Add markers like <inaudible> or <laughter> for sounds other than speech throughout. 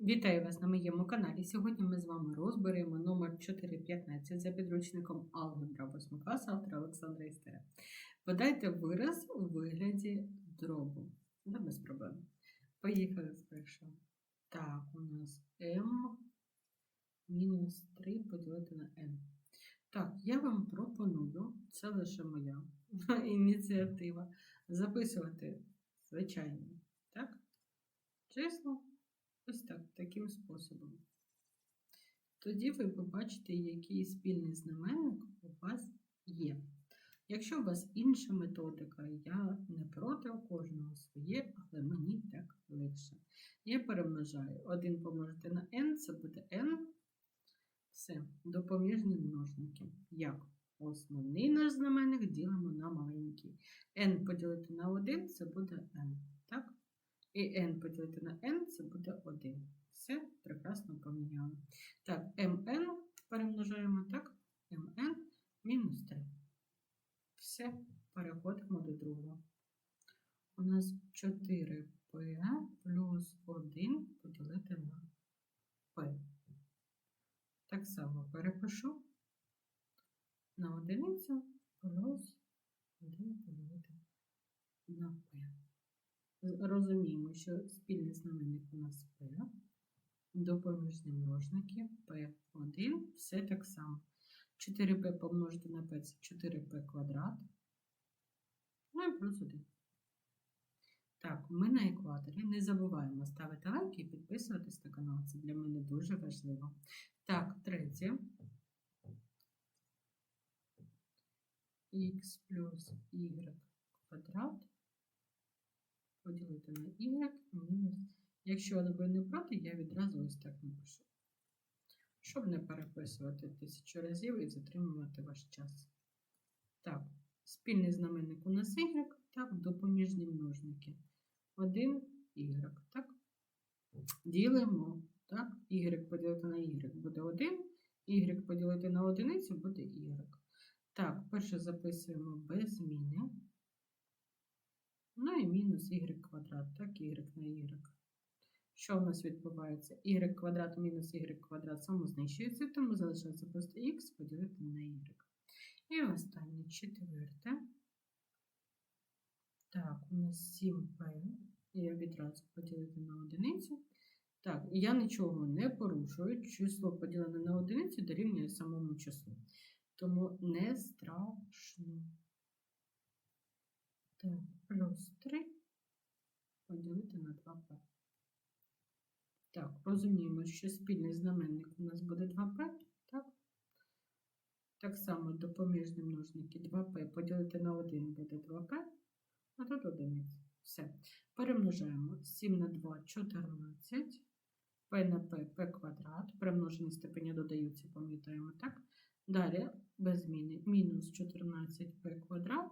Вітаю вас на моєму каналі. Сьогодні ми з вами розберемо номер 415 за підручником Алгебра 8 класу автора Олександра Істера. Подайте вираз у вигляді дробу. Да, без проблем. Поїхали з першого. Так, у нас m мінус 3 поділити на n. Так, я вам пропоную, це лише моя <laughs> ініціатива, записувати звичайні так, числа. Ось так, таким способом. Тоді ви побачите, який спільний знаменник у вас є. Якщо у вас інша методика, я не проти у кожного своє, але мені так легше. Я перемножаю 1 помножити на n, це буде n. Все, допоміжні множники. Як? Основний наш знаменник ділимо на маленький. n поділити на 1 це буде n. Так? І n поділити на n це буде 1. Все прекрасно поміняли. Так, mn перемножаємо так, mn мінус 3. Все, переходимо до другого. У нас 4p плюс 1 поділити на p. Так само перепишу на одиницю плюс 1 поділити на p розуміємо, що спільний знаменник у нас P, допоміжні множники P1, все так само. 4P помножити на P це 4P квадрат. Ну і плюс 1. Ми на екваторі. Не забуваємо ставити лайки і підписуватись на канал. Це для мене дуже важливо. Так, третє. Х плюс y квадрат поділити на y мінус. Якщо ви не проти, я відразу ось так напишу. Щоб не переписувати тисячу разів і затримувати ваш час. Так, спільний знаменник у нас y, так, допоміжні множники. 1 y, так. Ділимо, так, y поділити на y буде 1, y поділити на одиницю буде y. Так, перше записуємо без зміни. Ну і мінус y квадрат, так, y на y. Що у нас відбувається? y квадрат мінус y квадрат самознищується, тому залишається просто x поділити на y. І останнє четверте. Так, у нас 7p. Я відразу поділити на одиницю. Так, я нічого не порушую. Число поділене на одиницю дорівнює самому числу. Тому не страшно. Так, плюс 3 поділити на 2p. Так, розуміємо, що спільний знаменник у нас буде 2p, так? Так само допоміжні множники 2p поділити на 1 буде 2p, а тут 1. Все. Перемножаємо 7 на 2 14, p на p p квадрат. Перемножені степені додаються, пам'ятаємо, так? Далі без зміни мінус 14p квадрат.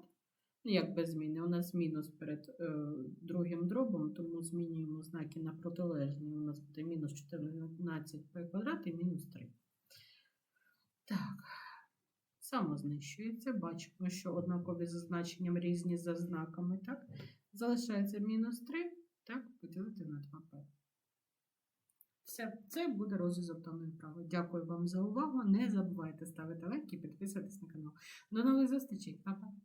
Ну, як без зміни? У нас мінус перед е, другим дробом, тому змінюємо знаки на протилежні. У нас буде мінус 14p квадрат і мінус 3. Так, само знищується. Бачимо, що однакові за значенням різні за знаками. Так? Залишається мінус 3, так, поділити на 2p. Все, це буде розв'язок даної вправи. Дякую вам за увагу. Не забувайте ставити лайки і підписуватись на канал. До нових зустрічей, Па-па!